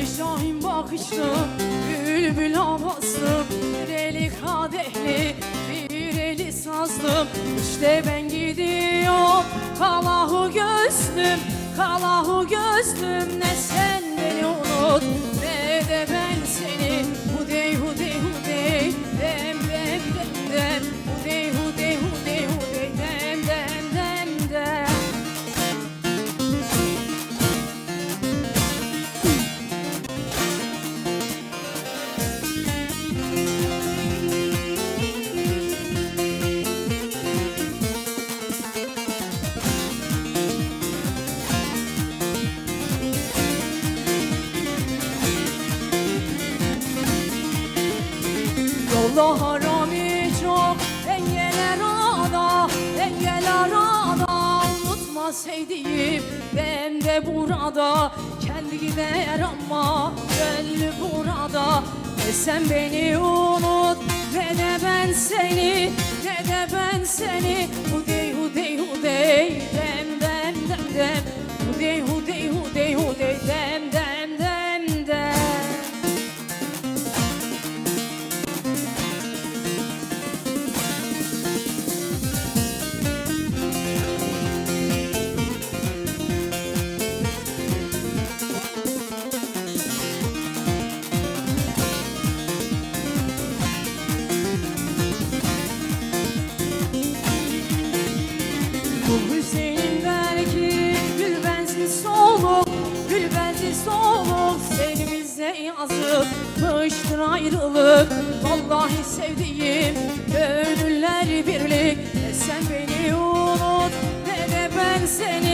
Ey Şahin bakışlı, bülbül havaslı Deli kadehli, bir eli sazlı. İşte ben gidiyorum, kalahu gözlüm Kalahu gözlüm. Ne sen Yolda harami çok Engeller arada Engel arada Unutma sevdiğim Ben de burada. Kendi gider ama Gönlü burada. Ne sen beni unut Ne de ben seni Ne de ben seni. Hudey Senimize yazıkmıştır ayrılık. Vallahi sevdiğim gönüller birlik. Ne sen beni unut ne de ben seni